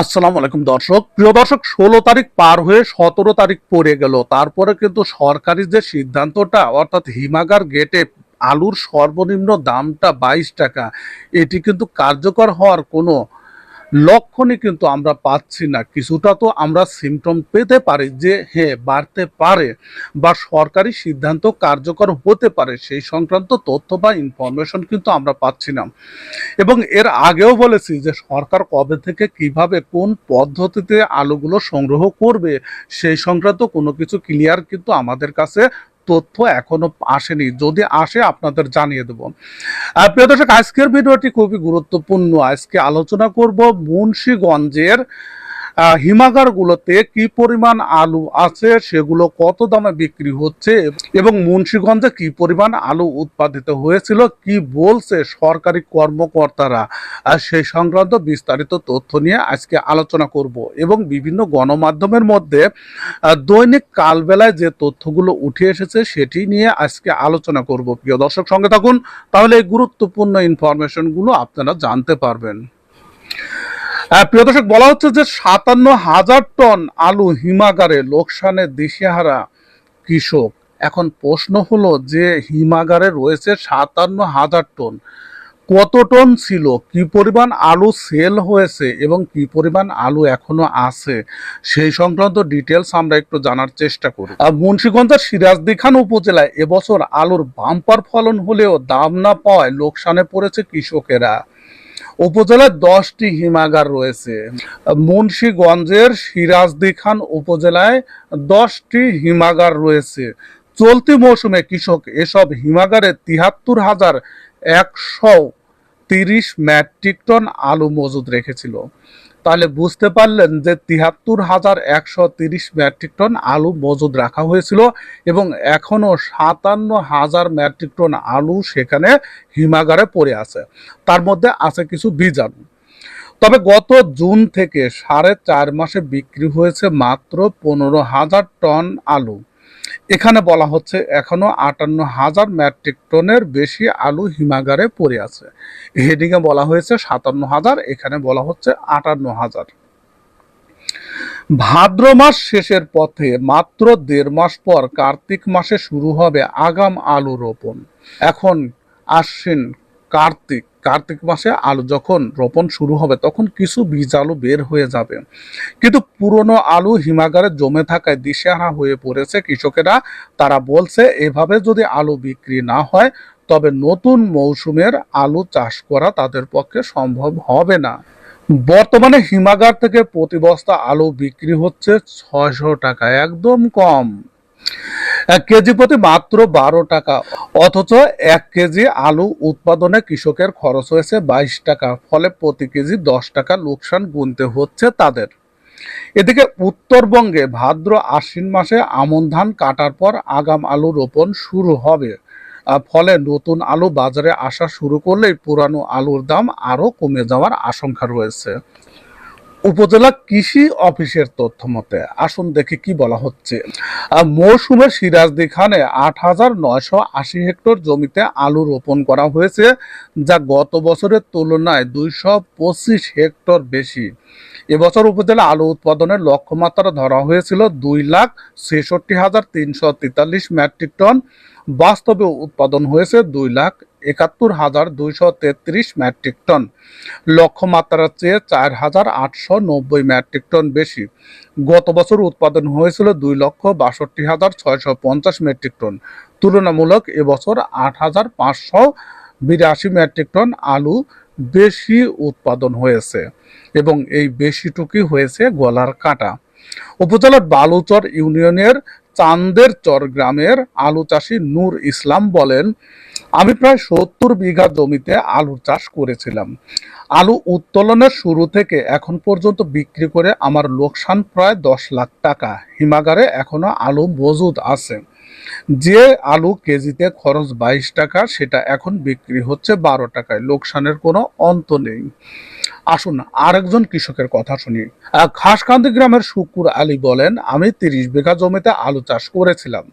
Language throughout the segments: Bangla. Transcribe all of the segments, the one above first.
আসসালামু আলাইকুম দর্শক। প্রিয় দর্শক, ষোলো তারিখ পার হয়ে সতেরো তারিখ পড়ে গেল। তারপরে কিন্তু সরকারি যে সিদ্ধান্তটা, অর্থাৎ হিমাগার গেটে আলুর সর্বনিম্ন দামটা বাইশ টাকা, এটি কিন্তু কার্যকর হওয়ার কোনো লক্ষণই কিন্তু আমরা পাচ্ছি না। কিছুটা তো আমরা সিমটম পেতে পারি যে হ্যাঁ বাড়তে পারে বা সরকারি সিদ্ধান্ত কার্যকর হতে পারে, সেই সংক্রান্ত তথ্য বা ইনফরমেশন কিন্তু আমরা পাচ্ছি না। এবং এর আগেও বলেছি যে, সরকার কবে থেকে কীভাবে কোন পদ্ধতিতে আলোগুলো সংগ্রহ করবে, সেই সংক্রান্ত কোনো কিছু ক্লিয়ার কিন্তু আমাদের কাছে তথ্য এখনও আসেনি। যদি আসে, আপনাদের জানিয়ে দেব। প্রিয় দর্শক, আজকের ভিডিওটি খুবই গুরুত্বপূর্ণ। আজকে আলোচনা করব মুন্সীগঞ্জের হিমাগারগুলোতে কি পরিমাণ আলু আছে, সেগুলো কত দামে বিক্রি হচ্ছে এবং মুন্সীগঞ্জে কি পরিমাণ আলু উৎপাদিত হয়েছিল, কি বলছে সরকারি কর্মকর্তারা? সেই সংক্রান্ত বিস্তারিত তথ্য নিয়ে আজকে আলোচনা করব এবং বিভিন্ন গণমাধ্যমের মধ্যে দৈনিক কালবেলায় যে তথ্যগুলো উঠে এসেছে সেটি নিয়ে আজকে আলোচনা করব। প্রিয় দর্শক সঙ্গে থাকুন, তাহলে এই গুরুত্বপূর্ণ ইনফরমেশনগুলো আপনারা জানতে পারবেন। প্রিয় দর্শক, বলা হচ্ছে যে সাতান্ন হাজার টন আলু হিমাগারে লোকসানে দিশেহারা কৃষক। এখন প্রশ্ন হলো যে হিমাগারে রয়েছে সাতান্ন হাজার টন, কত টন ছিল, কি পরিমাণ আলু সেল হয়েছে এবং কি পরিমাণ আলু এখনও আছে, সেই সংক্রান্ত ডিটেলস আমরা একটু জানার চেষ্টা করি। মুন্সিগঞ্জের সিরাজদি খান উপজেলায় এবছর আলুর বাম্পার ফলন হলেও দাম না পাওয়ায় লোকসানে পড়েছে কৃষকেরা। উপজেলায় দশটি হিমাগার রয়েছে। মুন্সীগঞ্জের সিরাজদি খান উপজেলায় দশটি হিমাগার রয়েছে। চলতি মৌসুমে কৃষক এসব হিমাগারে তিহাত্তর হাজার একশো তিরিশ মেট্রিক টন আলু মজুদ রেখেছিল। তাহলে বুঝতে পারলেন যে তিহাত্তর হাজার একশো তিরিশ মেট্রিক টন আলু মজুদ রাখা হয়েছিল এবং এখনও সাতান্ন হাজার মেট্রিক টন আলু সেখানে হিমাগারে পড়ে আছে। তার মধ্যে আছে কিছু বীজাণু। তবে গত জুন থেকে সাড়ে চার মাসে বিক্রি হয়েছে মাত্র পনেরো হাজার টন আলু। এখানে বলা হচ্ছে এখনও আটান্ন হাজার মেট্রিক টনের বেশি আলু হিমাগারে পড়ে আছে। হেডিংয়ে বলা হয়েছে সাতান্ন হাজার, এখানে বলা হচ্ছে আটান্ন হাজার। ভাদ্র মাস শেষের পথে মাত্র দেড় মাস পর কার্তিক মাসে শুরু হবে আগাম আলু রোপণ। এখন আশ্বিন কার্তিক কার্তিক মাসে আলু যখন রোপণ শুরু হবে, তখন কিছু বীজ আলু বের হয়ে যাবে। কিন্তু পুরনো আলু হিমাগারে জমে থাকায় দিশেহারা হয়ে পড়েছে কৃষকেরা। তারা বলছে, এভাবে যদি আলু বিক্রি না হয়, তবে নতুন মৌসুমের আলু চাষ করা তাদের পক্ষে সম্ভব হবে না। বর্তমানে হিমাগার থেকে প্রতি বস্তা আলু বিক্রি হচ্ছে ছয়শো টাকা, একদম কম। কেজি প্রতি মাত্র বারো টাকা। অথচ এক কেজি আলু উৎপাদনে কৃষকের খরচ হয়েছে বাইশ টাকা, ফলে প্রতি কেজি দশ টাকা লোকসান গুনতে হচ্ছে তাদের। এদিকে উত্তরবঙ্গে ভাদ্র আশ্বিন মাসে আমন ধান কাটার পর আগাম আলু রোপণ শুরু হবে। ফলে নতুন আলু বাজারে আসা শুরু করলেই পুরানো আলুর দাম আরও কমে যাওয়ার আশঙ্কা রয়েছে। উপজেলা কৃষি অফিসের তথ্য মতে, আসুন দেখে কি বলা হচ্ছে। মৌসুমের সিরাজদি খানে আট হাজার নয়শো আশি হেক্টর জমিতে আলু রোপণ করা হয়েছে, যা গত বছরের তুলনায় দুইশো পঁচিশ হেক্টর বেশি। এবছর উপজেলা আলু উৎপাদনের লক্ষ্যমাত্রা ধরা হয়েছিল দুই লাখ ছেষট্টি হাজার তিনশো তেতাল্লিশ মেট্রিক টন। বাস্তবে উৎপাদন হয়েছে দুই লাখ একাত্তর হাজার দুইশো তেত্রিশ মেট্রিক টন। লক্ষ্যমাত্রার চেয়ে চার হাজার আটশো নব্বই মেট্রিক টন বেশি। গত বছর উৎপাদন হয়েছিল দুই লক্ষ বাষট্টি হাজার ছয়শো পঞ্চাশ মেট্রিক টন। তুলনামূলক এবছর আট হাজার পাঁচশো বিরাশি মেট্রিক টন আলু বেশি উৎপাদন হয়েছে এবং এই বেশিটুকুই হয়েছে গলার কাটা। উপজেলার বালুচর ইউনিয়নের চান্দের চর গ্রামের আলু চাষি নূর ইসলাম বলেন, আমি প্রায় সত্তর বিঘা জমিতে আলু চাষ করেছিলাম। আলু উত্তোলনের শুরু থেকে এখন পর্যন্ত বিক্রি করে আমার লোকসান প্রায় দশ লাখ টাকা। হিমাগারে এখনও আলু মজুদ আছে। যে আলু কেজিতে খরচ বাইশ টাকা, সেটা এখন বিক্রি হচ্ছে বারো টাকায়। লোকসানের কোনো অন্ত নেই। আসুন আরেকজন কৃষকের কথা শুনি। খাসকান্দি গ্রামের শুকুর আলী বলেন, আমি তিরিশ বিঘা জমিতে আলু চাষ করেছিলাম।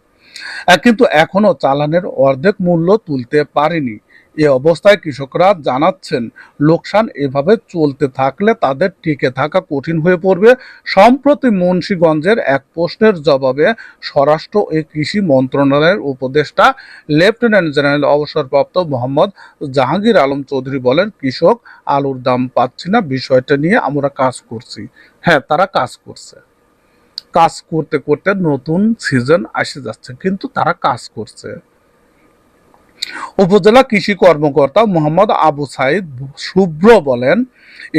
কিন্তু এখনও চালানের অর্ধেক মূল্য তুলতে পারেনি। এ অবস্থায় কৃষকরা জানাচ্ছেন, লোকসান এভাবে চলতে থাকলে তাদের টিকে থাকা কঠিন হয়ে পড়বে। সম্প্রতি মুন্সীগঞ্জের এক প্রশ্নের জবাবে স্বরাষ্ট্র ও কৃষি মন্ত্রণালয়ের উপদেষ্টা, লেফটেন্যান্ট জেনারেল অবসরপ্রাপ্ত মোহাম্মদ জাহাঙ্গীর আলম চৌধুরী বলেন, কৃষক আলুর দাম পাচ্ছি না, বিষয়টা নিয়ে আমরা কাজ করছি। হ্যাঁ তারা কাজ করছে। কাজ করতে করতে নতুন সিজন আসে যাচ্ছে, কিন্তু তারা কাজ করছে। উপজেলা কৃষি কর্মকর্তা মোহাম্মদ আবু সাইদ শুভ্র বলেন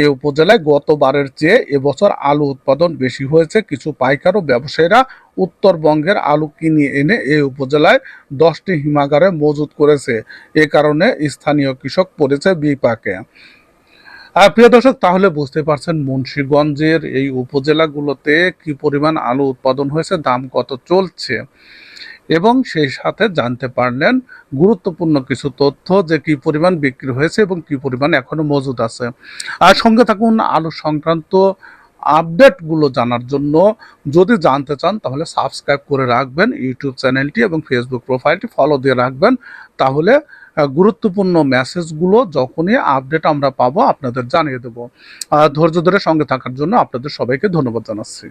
এই উপজেলায় গতবারের চেয়ে এবছর আলু উৎপাদন বেশি হয়েছে, কিছু পাইকার ও ব্যবসায়ীরা উত্তরবঙ্গের আলু কিনে এনে এই উপজেলায় দশটি হিমাগারে মজুত করেছে। এ কারণে স্থানীয় কৃষক পড়েছে বিপাকে। প্রিয় দর্শক, তাহলে বুঝতে পারছেন মুন্সীগঞ্জের এই উপজেলাগুলোতে কি পরিমাণ আলু উৎপাদন হয়েছে, দাম কত চলছে, এবং সেই সাথে জানতে পারলেন গুরুত্বপূর্ণ কিছু তথ্য যে কি পরিমাণ বিক্রি হয়েছে এবং কি পরিমাণ এখনও মজুদ আছে। আর সঙ্গে থাকুন আলু সংক্রান্ত আপডেটগুলো জানার জন্য। যদি জানতে চান, তাহলে সাবস্ক্রাইব করে রাখবেন, ইউটিউব চ্যানেলটি এবং ফেসবুক প্রোফাইলটি ফলো দিয়ে রাখবেন, তাহলে গুরুত্বপূর্ণ মেসেজগুলো যখনই আপডেট আমরা পাবো, আপনাদের জানিয়ে দেবো। ধৈর্য ধরে সঙ্গে থাকার জন্য আপনাদের সবাইকে ধন্যবাদ জানাচ্ছি।